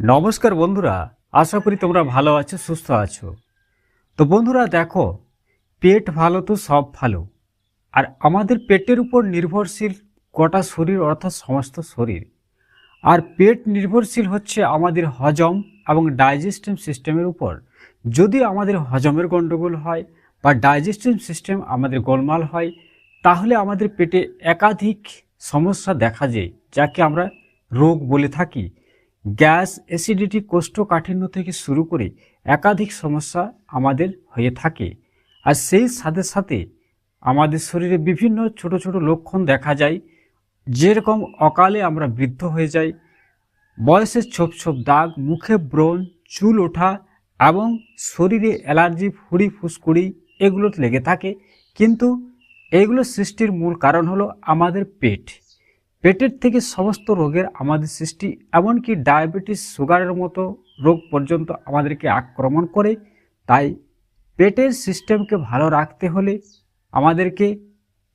নমস্কার বন্ধুরা, আশা করি তোমরা ভালো আছো, সুস্থ আছো। তো বন্ধুরা, দেখো, পেট ভালো তো সব ভালো, আর আমাদের পেটের উপর নির্ভরশীল গোটা শরীর অর্থাৎ সমস্ত শরীর। আর পেট নির্ভরশীল হচ্ছে আমাদের হজম এবং ডাইজেস্টিভ সিস্টেমের উপর। যদি আমাদের হজমের গণ্ডগোল হয় বা ডাইজেস্টিভ সিস্টেম আমাদের গোলমাল হয়, তাহলে আমাদের পেটে একাধিক সমস্যা দেখা যায়, যাকে আমরা রোগ বলে থাকি। গ্যাস অ্যাসিডিটি কোষ্ঠকাঠিন্য থেকে শুরু করে একাধিক সমস্যা আমাদের হয়ে থাকে। আর সেই সাথে সাথে আমাদের শরীরে বিভিন্ন ছোট ছোট লক্ষণ দেখা যায়। যেরকম অকালে আমরা বৃদ্ধ হয়ে যাই বয়সের ছোপ ছোপ দাগ, মুখে ব্রণ, চুল ওঠা এবং শরীরে অ্যালার্জি ফুড়ি ফুসকুড়ি এগুলো লেগে থাকে। কিন্তু এইগুলো সৃষ্টির মূল কারণ হলো আমাদের পেট। পেটের থেকে সমস্ত রোগের আমাদের সৃষ্টি, এমনকি ডায়াবেটিস, সুগারের মতো রোগ পর্যন্ত আমাদেরকে আক্রমণ করে। তাই পেটের সিস্টেমকে ভালো রাখতে হলে আমাদেরকে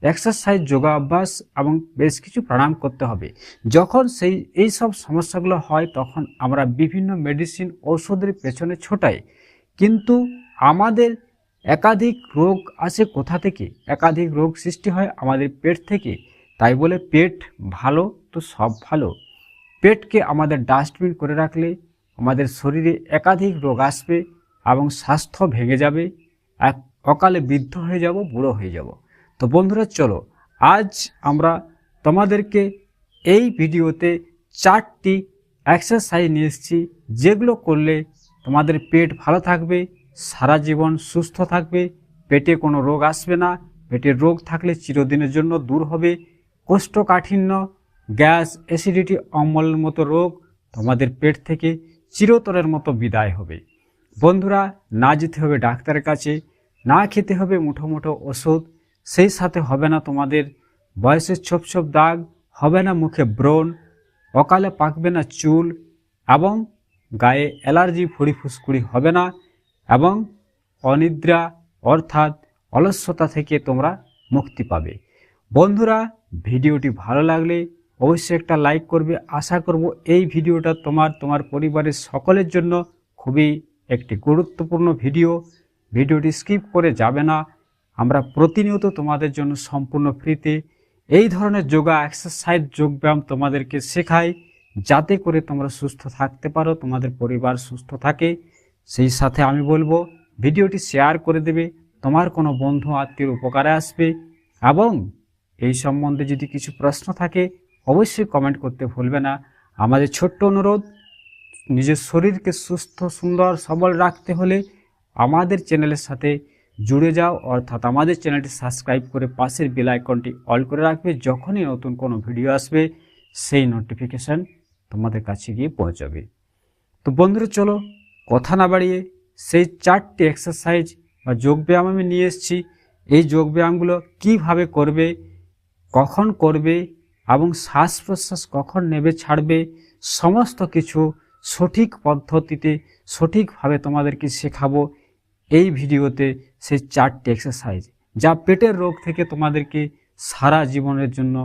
এক্সারসাইজ যোগা অভ্যাস এবং বেশ কিছু প্রাণায়াম করতে হবে। যখন সেই, এই সব সমস্যাগুলো হয়, তখন আমরা বিভিন্ন মেডিসিন ঔষধের পেছনে ছোটাই। কিন্তু আমাদের একাধিক রোগ আসে কোথা থেকে? একাধিক রোগ সৃষ্টি হয় আমাদের পেট থেকে। তাই বলে পেট ভালো তো সব ভালো। পেটকে আমাদের ডাস্টবিন করে রাখলে আমাদের শরীরে একাধিক রোগ আসবে এবং স্বাস্থ্য ভেঙে যাবে, এক অকালে বৃদ্ধ হয়ে যাব, বুড়ো হয়ে যাব। তো বন্ধুরা, চলো আজ আমরা তোমাদেরকে এই ভিডিওতে চারটি এক্সারসাইজ নিয়ে এসেছি, যেগুলো করলে তোমাদের পেট ভালো থাকবে, সারা জীবন সুস্থ থাকবে, পেটে কোনো রোগ আসবে না পেটের রোগ থাকলে চিরদিনের জন্য দূর হবে কোষ্ঠকাঠিন্য, গ্যাস, অ্যাসিডিটি অম্বলের মতো রোগ তোমাদের পেট থেকে চিরতরের মতো বিদায় হবে। বন্ধুরা, না যেতে হবে ডাক্তারের কাছে, না খেতে হবে মুঠো মুঠো ওষুধ, সেই সাথে হবে না তোমাদের বয়সের ছোপ ছোপ দাগ, হবে না মুখে ব্রণ, অকালে পাকবে না চুল এবং গায়ে অ্যালার্জি, ফুড়ি ফুসকুড়ি হবে না এবং অনিদ্রা অর্থাৎ অলস্যতা থেকে তোমরা মুক্তি পাবে। বন্ধুরা ভিডিওটি ভালো লাগলে অবশ্যই একটা লাইক করবে। আশা করব এই ভিডিওটা তোমার তোমার পরিবারের সকলের জন্য খুবই একটি গুরুত্বপূর্ণ ভিডিও। ভিডিওটি স্কিপ করে যাবে না। আমরা প্রতিনিয়ত তোমাদের জন্য সম্পূর্ণ ফ্রিতে এই ধরনের যোগা, এক্সারসাইজ, যোগব্যায়াম তোমাদেরকে শেখাই, যাতে করে তোমরা সুস্থ থাকতে পারো, তোমাদের পরিবার সুস্থ থাকে। সেই সাথে আমি বলব, ভিডিওটি শেয়ার করে দেবে, তোমার কোনো বন্ধু আত্মীয় উপকারে আসবে এবং এই সম্বন্ধে যদি কিছু প্রশ্ন থাকে, অবশ্যই কমেন্ট করতে ভুলবে না। আমাদের ছোট্ট অনুরোধ, নিজের শরীরকে সুস্থ, সুন্দর, সবল রাখতে হলে আমাদের চ্যানেলের সাথে জুড়ে যাও। অর্থাৎ আমাদের চ্যানেলটি সাবস্ক্রাইব করে পাশের বেল আইকনটি অল করে রাখবে। যখনই নতুন কোনো ভিডিও আসবে, সেই নোটিফিকেশান তোমাদের কাছে গিয়ে পৌঁছাবে। তো বন্ধুরা, চলো কথা না বাড়িয়ে সেই চারটি এক্সারসাইজ বা যোগব্যায়াম আমি নিয়ে এসেছি। এই যোগব্যায়ামগুলো কীভাবে করবে কখন করবে এবং শ্বাস প্রশ্বাস কখন নেবে, ছাড়বে, সমস্ত কিছু সঠিক পদ্ধতিতে, সঠিকভাবে তোমাদেরকে শেখাবো এই ভিডিওতে সেই চারটি এক্সারসাইজ যা পেটের রোগ থেকে তোমাদেরকে সারা জীবনের জন্য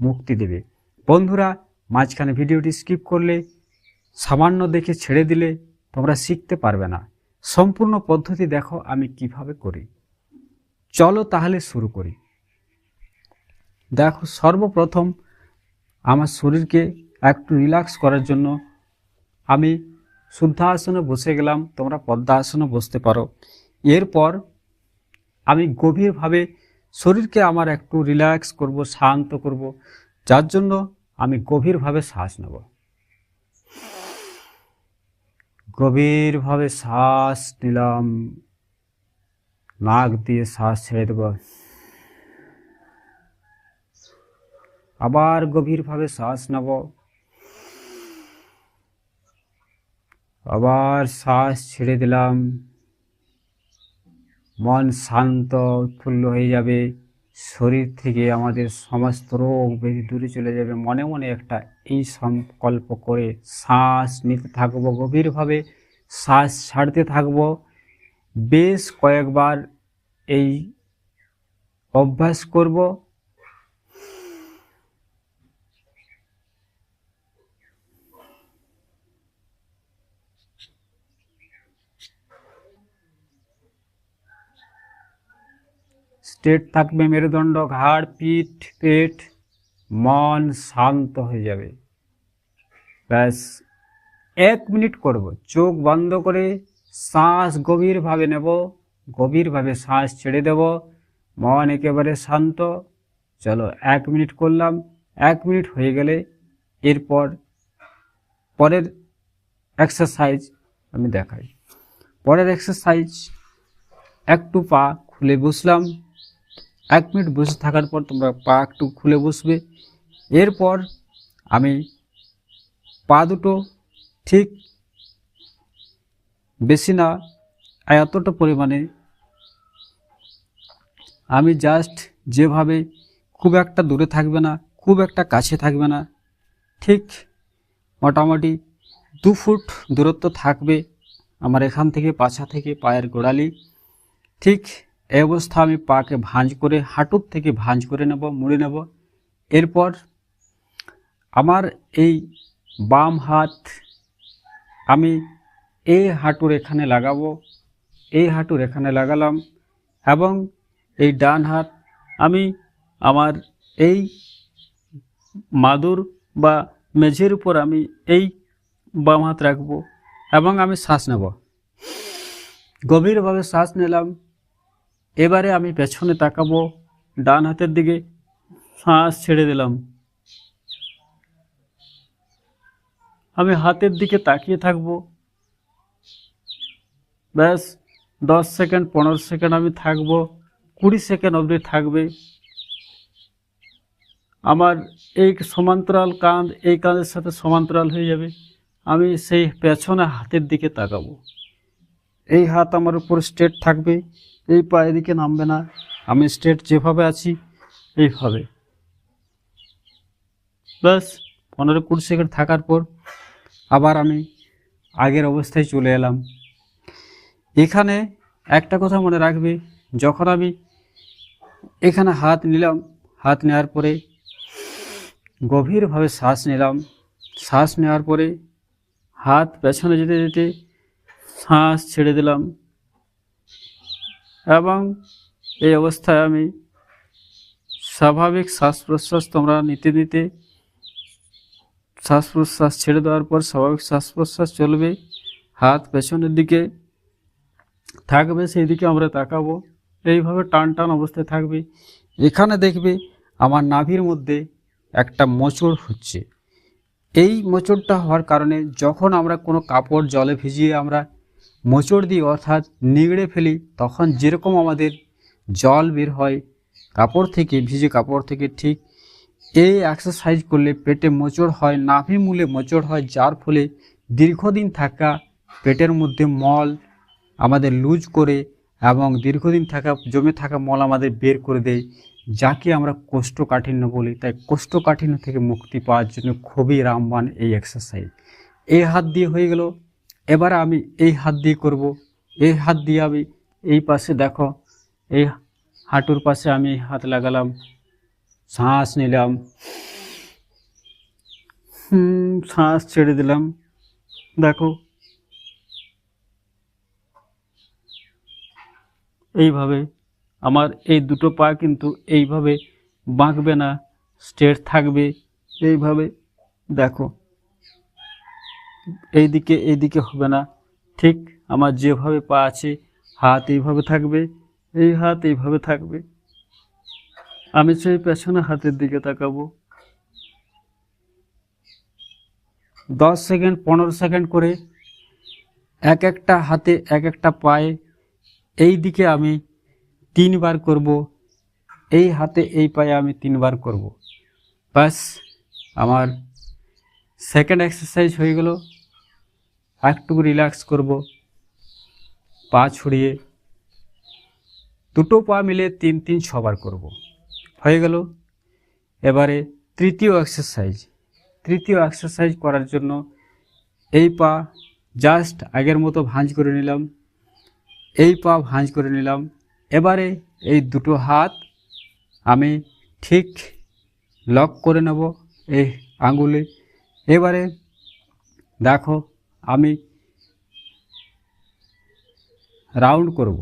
মুক্তি দেবে। বন্ধুরা, মাঝখানে ভিডিওটি স্কিপ করলে, সামান্য দেখে ছেড়ে দিলে তোমরা শিখতে পারবে না। সম্পূর্ণ পদ্ধতি দেখো আমি কীভাবে করি। চলো তাহলে শুরু করি। দেখো সর্বপ্রথম আমার শরীরকে একটু রিল্যাক্স করার জন্য আমি শুদ্ধাসনে বসে গেলাম, তোমরা পদ্মাসনে বসতে পারো। এরপর আমি গভীরভাবে শরীরকে আমার একটু রিল্যাক্স করব, শান্ত করব, যার জন্য আমি গভীরভাবে শ্বাস নেব। গভীরভাবে শ্বাস নিলাম, নাক দিয়ে শ্বাস ছেড়ে দেব। আবার গভীরভাবে শ্বাস নেব। আবার শ্বাস ছেড়ে দিলাম। মন শান্ত, উৎফুল্ল হয়ে যাবে। শরীর থেকে আমাদের সমস্ত রোগ বেশি দূরে চলে যাবে। মনে মনে একটা এই সংকল্প করে শ্বাস নিতে থাকব, গভীরভাবে শ্বাস ছাড়তে থাকব। বেশ কয়েকবার এই অভ্যাস করব। স্ট্রেট থাকবে মেরুদণ্ড, ঘাড়, পিঠ, পেট, মন শান্ত হয়ে যাবে। ব্যাস, এক মিনিট করব। চোখ বন্ধ করে শ্বাস গভীরভাবে নেব, গভীরভাবে শ্বাস ছেড়ে দেব। মন একেবারে শান্ত। চলো, এক মিনিট করলাম। এক মিনিট হয়ে গেলে এরপর পরের এক্সারসাইজ আমি দেখাই। পরের এক্সারসাইজ একটু পা খুলে বসলাম। এক মিনিট বসে থাকার পর তোমরা পা একটু খুলে বসবে। এরপর আমি পা দুটো ঠিক বেশি না, এতটা পরিমাণে আমি জাস্ট যেভাবে খুব একটা দূরে থাকবে না, খুব একটা কাছে থাকবে না, ঠিক মোটামুটি দু ফুট দূরত্ব থাকবে আমার এখান থেকে পাছা থেকে পায়ের গোড়ালি, ঠিক এই অবস্থা আমি পাকে ভাঁজ করে, হাঁটুর থেকে ভাঁজ করে নেব, মুড়ে নেব। এরপর আমার এই বাম হাত আমি এই হাঁটুর এখানে লাগাবো এই হাঁটুর এখানে লাগালাম এবং এই ডান হাত আমি আমার এই মাদুর বা মেঝের উপর আমি এই বাম হাত রাখব এবং আমি শ্বাস নেব। গভীরভাবে শ্বাস নিলাম। এবারে আমি পেছনে তাকাবো, ডান হাতের দিকে শ্বাস ছেড়ে দিলাম। আমি হাতের দিকে তাকিয়ে থাকব। ব্যাস, দশ সেকেন্ড, পনেরো সেকেন্ড আমি থাকব, কুড়ি সেকেন্ড অবধি থাকবে। আমার এই সমান্তরাল কাঁধ এই কাঁধের সাথে সমান্তরাল হয়ে যাবে। আমি সেই পেছনে হাতের দিকে তাকাবো। এই হাত আমার উপর স্ট্রেট থাকবে। এই পায়ের দিকে নামবে না। আমি স্ট্রেট যেভাবে আছি, এইভাবে। প্লাস পনেরো কুড়ি সেকেন্ড থাকার পর আবার আমি আগের অবস্থায় চলে এলাম। এখানে একটা কথা মনে রাখবে, যখন আমি এখানে হাত নিলাম, হাত নেওয়ার পরে গভীরভাবে শ্বাস নিলাম। শ্বাস নেওয়ার পরে হাত পেছনে যেতে যেতে শ্বাস ছেড়ে দিলাম। এবং এই অবস্থায় আমি স্বাভাবিক শ্বাস প্রশ্বাস তোমরা নিতে নিতে শ্বাস প্রশ্বাস ছেড়ে দেওয়ার পর স্বাভাবিক শ্বাস প্রশ্বাস চলবে। হাত পেছনের দিকে থাকবে সেই দিকে আমরা তাকাবো। এইভাবে টান টান অবস্থায় থাকবে। এখানে দেখবে আমার নাভির মধ্যে একটা মোচড় হচ্ছে। এই মোচড়টা হওয়ার কারণে যখন আমরা কোনো কাপড় জলে ভিজিয়ে আমরা মোচড় দিই অর্থাৎ নিগড়ে ফেলি, তখন যেরকম আমাদের জল বের হয়, কাপড় থেকে, ভিজে কাপড় থেকে ঠিক এই এক্সারসাইজ করলে পেটে মোচড় হয়, নাভি মূলে মোচড় হয়, যার ফলে দীর্ঘদিন থাকা পেটের মধ্যে মল আমাদের লুজ করে এবং দীর্ঘদিন থাকা, জমে থাকা মল আমাদের বের করে দেয়, যাকে আমরা কোষ্ঠকাঠিন্য বলি। তাই কোষ্ঠকাঠিন্য থেকে মুক্তি পাওয়ার জন্য খুবই রামবান এই এক্সারসাইজ এই হাত দিয়ে হয়ে গেল। এবার আমি এই হাত দিয়ে করব। এই হাত দিয়ে আমি এই পাশে দেখো, এই হাঁটুর পাশে আমি হাত লাগালাম, শ্বাস নিলাম, হুম, শ্বাস ছেড়ে দিলাম। দেখো, এইভাবে আমার এই দুটো পা কিন্তু এইভাবে বাঁকবে না স্ট্রেট থাকবে। এইভাবে দেখো। এইদিকে এইদিকে হবে না। ঠিক, আমার যেভাবে পা আছে, হাত এইভাবে থাকবে, এই হাত এইভাবে থাকবে। আমি সেই পেছনে হাতের দিকে তাকাবো। দশ সেকেন্ড, পনেরো সেকেন্ড করে এক একটা হাতে, এক একটা পায়ে এই দিকে আমি তিনবার করব। এই হাতে, এই পায়ে আমি তিনবার করব। বাস আমার সেকেন্ড এক্সারসাইজ হয়ে গেল। একটু রিল্যাক্স করব, পা ছড়িয়ে, দুটো পা মিলে তিন তিন, ছবার করব। হয়ে গেল। এবারে তৃতীয় এক্সারসাইজ তৃতীয় এক্সারসাইজ করার জন্য এই পা জাস্ট আগের মতো ভাঁজ করে নিলাম। এই পা ভাঁজ করে নিলাম। এবারে এই দুটো হাত আমি ঠিক লক করে নেব। এই আঙ্গুলে এবারে দেখো আমি রাউন্ড করব।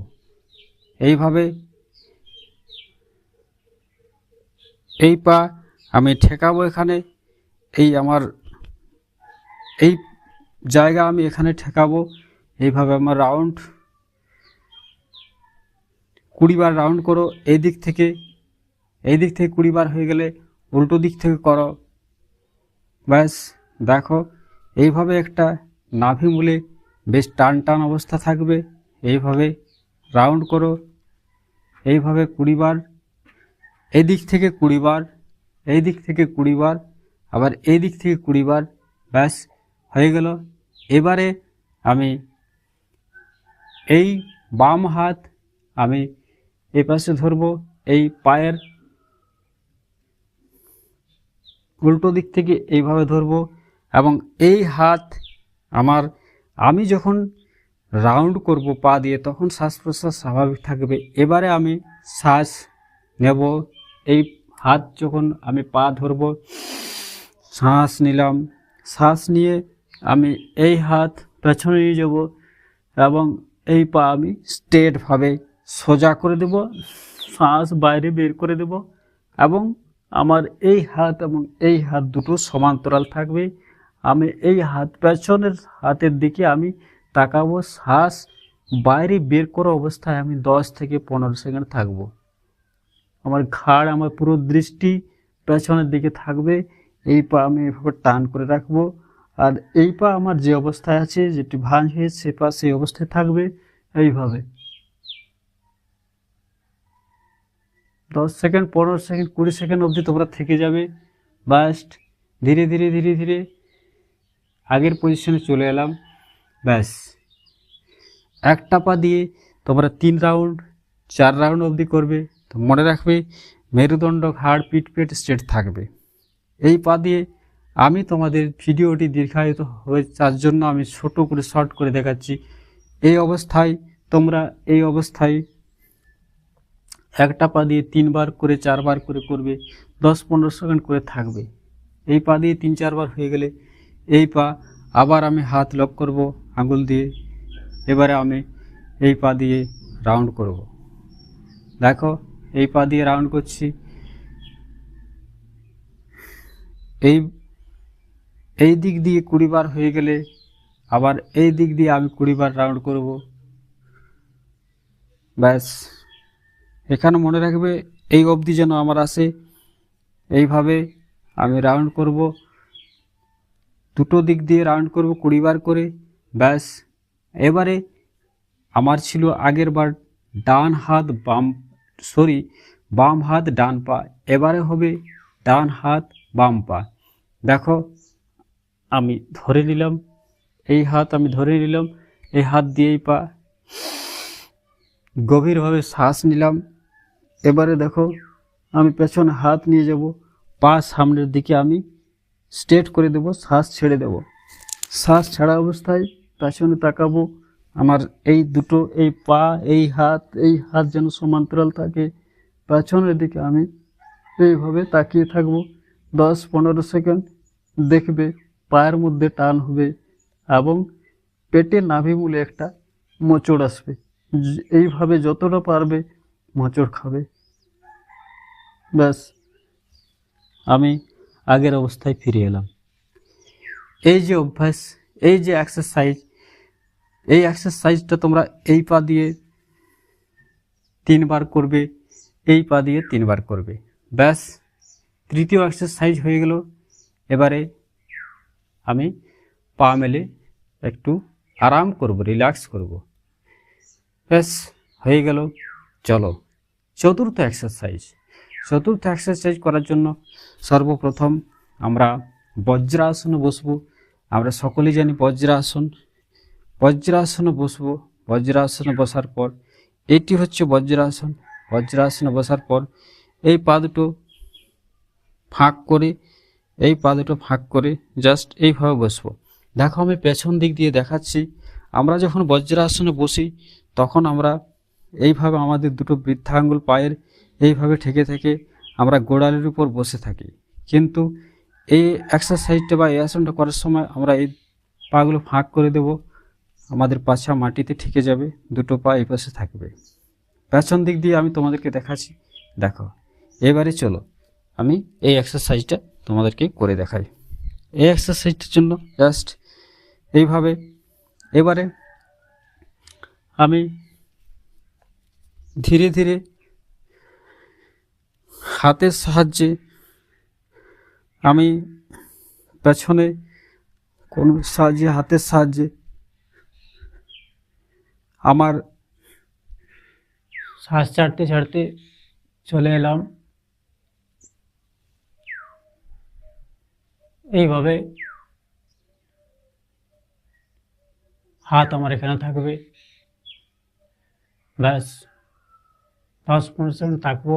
এইভাবে এই পা আমি ঠেকাবো এখানে, এই আমার, এই জায়গা আমি এখানে ঠেকাবো। এইভাবে আমার রাউন্ড, কুড়ি বার রাউন্ড করো, এই দিক থেকে, এই দিক থেকে কুড়ি বার হয়ে গেলে উল্টো দিক থেকে করো। ব্যাস, দেখো, এইভাবে একটা নাভি মূলে বেশ টান টান অবস্থা থাকবে। এইভাবে রাউন্ড করো। এইভাবে কুড়ি বার। এই দিক থেকে কুড়ি বার এই দিক থেকে কুড়ি বার, আবার এই দিক থেকে কুড়ি বার, ব্যাস, হয়ে গেল। এবারে আমি এই বাম হাত আমি এই পাশে ধরবো, এই পায়ের উল্টো দিক থেকে এইভাবে ধরবো এবং এই হাত আমার, আমি যখন রাউন্ড করব পা দিয়ে, তখন শ্বাস প্রশ্বাস স্বাভাবিক থাকবে। এবারে আমি শ্বাস নেব। এই হাত যখন আমি পা ধরব, শ্বাস নিলাম। শ্বাস নিয়ে আমি এই হাত পেছনে নিয়ে যাব এবং এই পা আমি স্ট্রেটভাবে সোজা করে দেব, শ্বাস বাইরে বের করে দেব এবং আমার এই হাত এবং এই হাত দুটো সমান্তরাল থাকবে। আমি এই হাত পেছনের হাতের দিকে আমি তাকাবো, শ্বাস বাইরে বের করা অবস্থায় আমি দশ থেকে পনেরো সেকেন্ড থাকব। আমার ঘাড়, আমার পুরো দৃষ্টি পেছনের দিকে থাকবে, এই পা আমি এভাবে টান করে রাখব। আর এই পা আমার যে অবস্থায় আছে, যেটি ভাঁজ হয়েছে সে পা সেই অবস্থায় থাকবে, এইভাবে। দশ সেকেন্ড, পনেরো সেকেন্ড, কুড়ি সেকেন্ড অবধি তোমরা থেকে যাবে। বাস্ট ধীরে ধীরে ধীরে ধীরে। আগের পজিশনে চলে এলাম। ব্যাস। একটা পা দিয়ে তোমরা তিন রাউন্ড চার রাউন্ড অবধি করবে। তো মনে রাখবে, মেরুদণ্ড, ঘাড়, পিঠ, পেট স্ট্রেট থাকবে। এই পা দিয়ে আমি তোমাদের ভিডিওটি দীর্ঘায়িত হয়ে তার জন্য আমি ছোট করে শর্ট করে দেখাচ্ছি। এই অবস্থায় তোমরা এই অবস্থায় একটা পা দিয়ে তিনবার করে, চারবার করে করবে। দশ পনেরো সেকেন্ড করে থাকবে। এই পা দিয়ে তিন, চারবার হয়ে গেলে এই পা, আবার আমি হাত লক করব, আঙুল দিয়ে। এবারে আমি এই পা দিয়ে রাউন্ড করব। দেখো, এই পা দিয়ে রাউন্ড করছি। এই এই দিক দিয়ে কুড়ি বার হয়ে গেলে আবার এই দিক দিয়ে আমি কুড়ি বার রাউন্ড করব। ব্যাস। এখানে মনে রাখবে, এই অবধি যেন আমার আসে। এইভাবে আমি রাউন্ড করব। দুটো দিক দিয়ে রাউন্ড করব কুড়ি বার করে। ব্যাস, এবারে আমার ছিল আগের বার ডান হাত বাম সরি বাম হাত ডান পা। এবারে হবে ডান হাত বাম পা। দেখো, আমি ধরে নিলাম, এই হাত আমি ধরে নিলাম, এই হাত দিয়েই পা। গভীরভাবে শ্বাস নিলাম। এবারে দেখো, আমি পেছনে হাত নিয়ে যাব, পা সামনের দিকে আমি। স্ট্রেট করে দেব শ্বাস ছেড়ে দেব। শ্বাস ছাড়া অবস্থায় পেছনে তাকাবো, আমার এই দুটো, এই পা, এই হাত এই হাত যেন সমান্তরাল থাকে, পেছনের দিকে আমি এইভাবে তাকিয়ে থাকব। দশ পনেরো সেকেন্ড দেখবে, পায়ের মধ্যে টান হবে এবং পেটে নাভি মূলে একটা মোচড় আসবে। এইভাবে যতটা পারবে মোচড় খাবে। ব্যাস, আমি আগের অবস্থায় ফিরে এলাম। এই যে অভ্যাস, এই যে এক্সারসাইজ এই এক্সারসাইজটা তোমরা এই পা দিয়ে তিনবার করবে, এই পা দিয়ে তিনবার করবে। ব্যাস, তৃতীয় এক্সারসাইজ হয়ে গেল। এবারে আমি পা মেলে একটু আরাম করব রিল্যাক্স করব। ব্যাস, হয়ে গেল। চলো, চতুর্থ এক্সারসাইজ চতুর্থ এক্সারসাইজ করার জন্য সর্বপ্রথম আমরা বজ্রাসনে বসবো। আমরা সকলেই জানি বজ্রাসন। বজ্রাসনে বসব। বজ্রাসনে বসার পর এটি হচ্ছে বজ্রাসন। বজ্রাসনে বসার পর এই পা দুটো ফাঁক করে, এই পা দুটো ফাঁক করে জাস্ট এইভাবে বসবো। দেখো আমি পেছন দিক দিয়ে দেখাচ্ছি। আমরা যখন বজ্রাসনে বসি, তখন আমরা এইভাবে আমাদের দুটো বৃদ্ধাঙ্গুল পায়ের এইভাবে ঠেকে থেকে আমরা গোড়ালির উপর বসে থাকি। কিন্তু এই এক্সারসাইজটা বা এই আসনটা করার সময় আমরা এই পাগুলো ফাঁক করে দেব। আমাদের পাছা মাটিতে ঠেকে যাবে, দুটো পা এই পাশে থাকবে। পেছন দিক দিয়ে আমি তোমাদেরকে দেখাচ্ছি। দেখো, এবারে চলো, আমি এই এক্সারসাইজটা তোমাদেরকে করে দেখাই। এই এক্সারসাইজটার জন্য জাস্ট এইভাবে এবারে আমি ধীরে ধীরে হাতের সাহায্যে আমি পেছনে কোন সাহায্যে, হাতের সাহায্যে আমার শ্বাস ছাড়তে ছাড়তে চলে এলাম। এইভাবে হাত আমার এখানে থাকবে। ব্যাস, দশ পনেরো থাকব।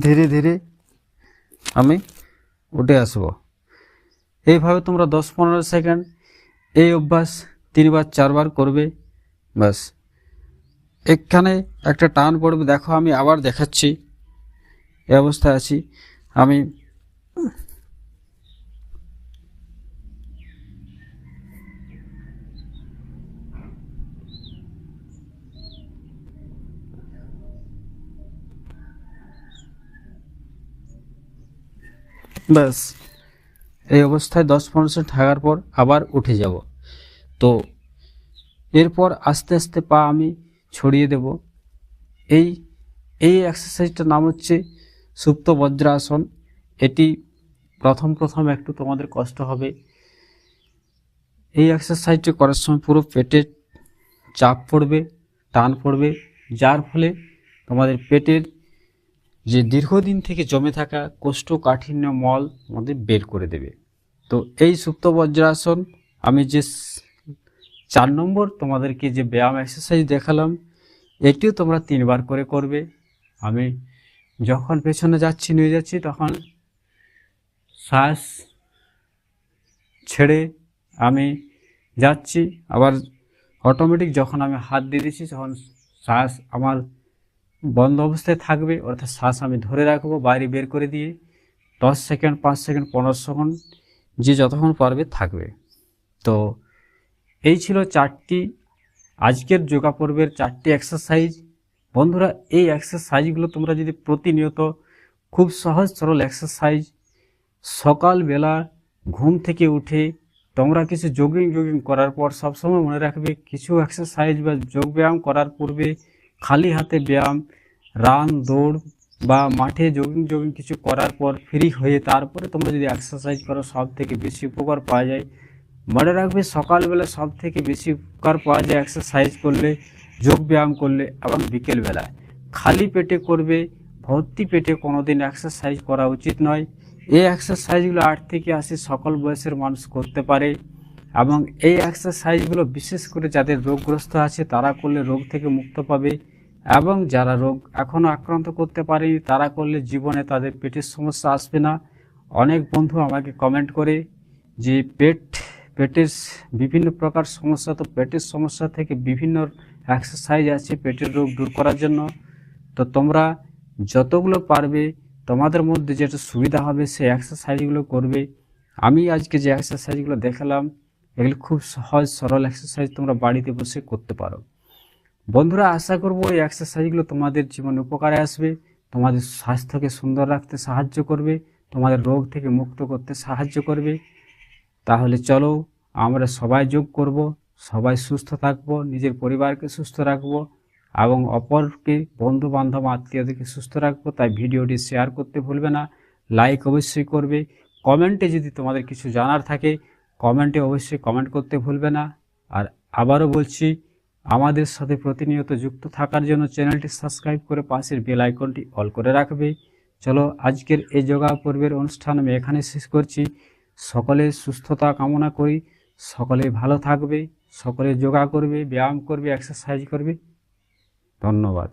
ধীরে ধীরে আমি উঠে আসব। এইভাবে তোমরা দশ পনেরো সেকেন্ড এই অভ্যাস তিনবার, চারবার করবে, ব্যাস। এখানে একটা টান পড়বে, দেখো আমি আবার দেখাচ্ছি। এই অবস্থায় আছি। আমি ব্যাস, এই অবস্থায় দশ পনেরো সেকেন্ড থাকার পর আবার উঠে যাব। তো এরপর আস্তে আস্তে পা আমি ছড়িয়ে দেব। এই এই এক্সারসাইজটার নাম হচ্ছে সুপ্ত বজ্রাসন। এটি প্রথম প্রথম একটু তোমাদের কষ্ট হবে। এই এক্সারসাইজটি করার সময় পুরো পেটে চাপ পড়বে, টান পড়বে, যার ফলে তোমাদের পেটের যে দীর্ঘদিন থেকে জমে থাকা কোষ্ঠকাঠিন্য মল আমাদের বের করে দেবে। তো এই সুপ্ত বজ্রাসন, আমি যে চার নম্বর তোমাদেরকে যে ব্যায়াম এক্সারসাইজ দেখালাম, এটিও তোমরা তিনবার করে করবে। আমি যখন পেছনে যাচ্ছি, নিয়ে যাচ্ছি, তখন শ্বাস ছেড়ে আমি যাচ্ছি। আবার অটোমেটিক যখন আমি হাত দিয়ে দিচ্ছি, তখন শ্বাস আমার বন্ধ অবস্থায় থাকবে, অর্থাৎ শ্বাস আমি ধরে রাখব বাইরে বের করে দিয়ে, দশ সেকেন্ড, পাঁচ সেকেন্ড, পনেরো সেকেন্ড, যে যতক্ষণ পারবে থাকবে। তো এই ছিল চারটি, আজকের যোগা পর্বের চারটি এক্সারসাইজ বন্ধুরা, এই এক্সারসাইজগুলো তোমরা যদি প্রতিনিয়ত খুব সহজ সরল এক্সারসাইজ সকালবেলা ঘুম থেকে উঠে তোমরা কিছু যোগিং যোগিং করার পর সবসময় মনে রাখবে, কিছু এক্সারসাইজ বা যোগব্যায়াম করার পূর্বে খালি হাতে ব্যায়াম, রান, দৌড় বা মাঠে যোগিং যোগিং কিছু করার পর ফ্রি হয়ে তারপরে তোমরা যদি এক্সারসাইজ করো সব থেকে বেশি উপকার পাওয়া যায়। মনে রাখবে সকালবেলা সব থেকে বেশি উপকার পাওয়া যায় এক্সারসাইজ করলে, যোগ ব্যায়াম করলে এবং বিকেলবেলায়। খালি পেটে করবে, ভর্তি পেটে কোনোদিন এক্সারসাইজ করা উচিত নয়। এই এক্সারসাইজগুলো আট থেকে আশি সকল বয়সের মানুষ করতে পারে এবং এই এক্সারসাইজগুলো বিশেষ করে যাদের রোগগ্রস্ত আছে, তারা করলে রোগ থেকে মুক্ত পাবে। এবং যারা রোগ এখনও আক্রান্ত করতে পারেনি, তারা করলে জীবনে তাদের পেটের সমস্যা আসবে না। অনেক বন্ধু আমাকে কমেন্ট করে যে, পেট, পেটের বিভিন্ন প্রকার সমস্যা তো পেটের সমস্যা থেকে বিভিন্ন এক্সারসাইজ আছে পেটের রোগ দূর করার জন্য। তো তোমরা যতগুলো পারবে, তোমাদের মধ্যে যেটা সুবিধা হবে সেই এক্সারসাইজগুলো করবে। আমি আজকে যে এক্সারসাইজগুলো দেখালাম, এগুলো খুব সহজ সরল এক্সারসাইজ তোমরা বাড়িতে বসে করতে পারো। বন্ধুরা, আশা করব এই এক্সারসাইজগুলো তোমাদের জীবনে উপকারে আসবে। তোমাদের স্বাস্থ্যকে সুন্দর রাখতে সাহায্য করবে, তোমাদের রোগ থেকে মুক্ত করতে সাহায্য করবে। তাহলে চলো, আমরা সবাই যোগ করব, সবাই সুস্থ থাকব, নিজের পরিবারকে সুস্থ রাখব এবং অপরকে বন্ধু বান্ধব আত্মীয়দেরকে সুস্থ রাখব। তাই ভিডিওটি শেয়ার করতে ভুলবে না লাইক অবশ্যই করবে। কমেন্টে যদি তোমাদের কিছু জানার থাকে, কমেন্টে অবশ্যই কমেন্ট করতে ভুলবে না। আর আবারও বলছি আমাদের সাথে প্রতিনিয়ত যুক্ত থাকার জন্য চ্যানেলটি সাবস্ক্রাইব করে পাশের বেল আইকনটি অল করে রাখবে। চলো, আজকের এই যোগা পর্বের অনুষ্ঠান আমি এখানে শেষ করছি। সকলে সুস্থতা কামনা করি। সকলে ভালো থাকবে। সকলে যোগা করবে, ব্যায়াম করবে এক্সারসাইজ করবে। ধন্যবাদ।